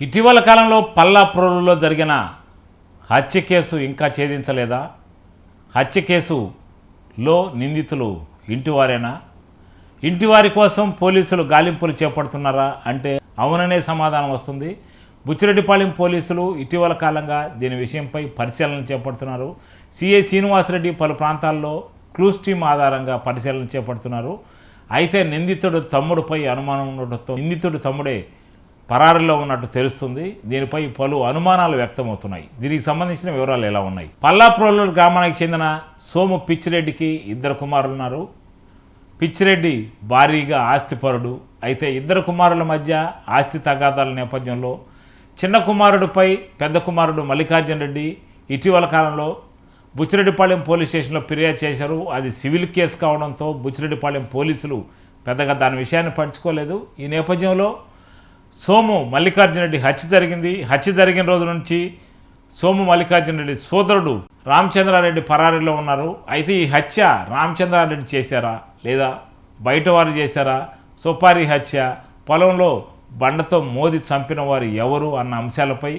ఇటీవల కాలంలో పల్లాప్రోలులో జరిగిన హత్య కేసు ఇంకా ఛేదించలేదా? హత్య కేసులో నిందితులు ఇంటివారేనా? ఇంటివారి కోసం పోలీసులు గాలింపులు చేపడుతున్నారా అంటే అవుననే సమాధానం వస్తుంది. బుచ్చిరెడ్డిపాళెం పోలీసులు ఇటీవల కాలంగా దీని విషయంపై పరిశీలన చేపడుతున్నారు. సిఐ శ్రీనివాసరెడ్డి పలు ప్రాంతాల్లో క్లూస్ టీమ్ ఆధారంగా పరిశీలన చేపడుతున్నారు. అయితే నిందితుడు తమ్ముడిపై అనుమానం ఉండటంతో నిందితుడు తమ్ముడే పరారీలో ఉన్నట్టు తెలుస్తుంది. దీనిపై పలు అనుమానాలు వ్యక్తమవుతున్నాయి. దీనికి సంబంధించిన వివరాలు ఎలా ఉన్నాయి? పల్లాప్రోలు గ్రామానికి చెందిన సోము పిచ్చిరెడ్డికి ఇద్దరు కుమారులు ఉన్నారు. పిచ్చిరెడ్డి భారీగా ఆస్తిపరుడు. అయితే ఇద్దరు కుమారుల మధ్య ఆస్తి తగాదాల నేపథ్యంలో చిన్న కుమారుడిపై పెద్ద కుమారుడు మల్లికార్జున రెడ్డి ఇటీవల కాలంలో బుచ్చిరెడ్డిపాళెం పోలీస్ స్టేషన్లో ఫిర్యాదు చేశారు. అది సివిల్ కేసు కావడంతో బుచ్చిరెడ్డిపాళెం పోలీసులు పెద్దగా దాని విషయాన్ని పంచుకోలేదు. ఈ నేపథ్యంలో సోము మల్లికార్జున రెడ్డి హత్య జరిగింది. హత్య జరిగిన రోజు నుంచి సోము మల్లికార్జున రెడ్డి సోదరుడు రామచంద్రారెడ్డి పరారీలో ఉన్నారు. అయితే ఈ హత్య రామచంద్రారెడ్డి చేశారా? లేదా బయట వారు చేశారా? సుపారీ హత్య పొలంలో బండతో మోది చంపిన వారు ఎవరు అన్న అంశాలపై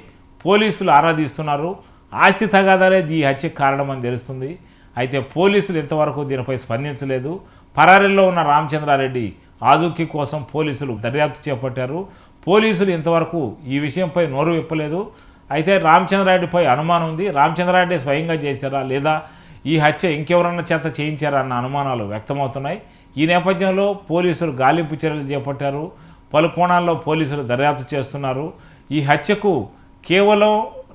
పోలీసులు ఆరాధిస్తున్నారు ఆస్తి తగాదాలే ఈ హత్యకు కారణమని తెలుస్తుంది. అయితే పోలీసులు ఇంతవరకు దీనిపై స్పందించలేదు. పరారీలో ఉన్న రామచంద్రారెడ్డి ఆజూకీ కోసం పోలీసులు దర్యాప్తు చేపట్టారు. పోలీసులు ఇంతవరకు ఈ విషయంపై నోరు విప్పలేదు. అయితే రామచంద్రారెడ్డిపై అనుమానం ఉంది. రామచంద్రారెడ్డి స్వయంగా చేశారా లేదా ఈ హత్య ఇంకెవరన్నా చేత చేయించారా అన్న అనుమానాలు వ్యక్తమవుతున్నాయి. ఈ నేపథ్యంలో పోలీసులు గాలింపు చర్యలు చేపట్టారు. పలు కోణాల్లో పోలీసులు దర్యాప్తు చేస్తున్నారు. ఈ హత్యకు కేవలం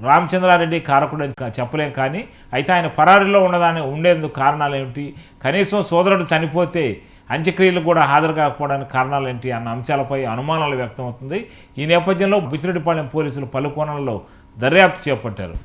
రామచంద్రారెడ్డి కారకుడని చెప్పలేం కానీ అయితే ఆయన పరారీలో ఉండదాని ఉండేందుకు కారణాలు ఏమిటి కనీసం సోదరుడు చనిపోతే అంత్యక్రియలు కూడా హాజరు కాకపోవడానికి కారణాలు ఏంటి అన్న అంశాలపై అనుమానాలు వ్యక్తమవుతుంది. ఈ నేపథ్యంలో బుచ్చిరెడ్డిపాళెం పోలీసులు పలు కోణాల్లో దర్యాప్తు చేపట్టారు.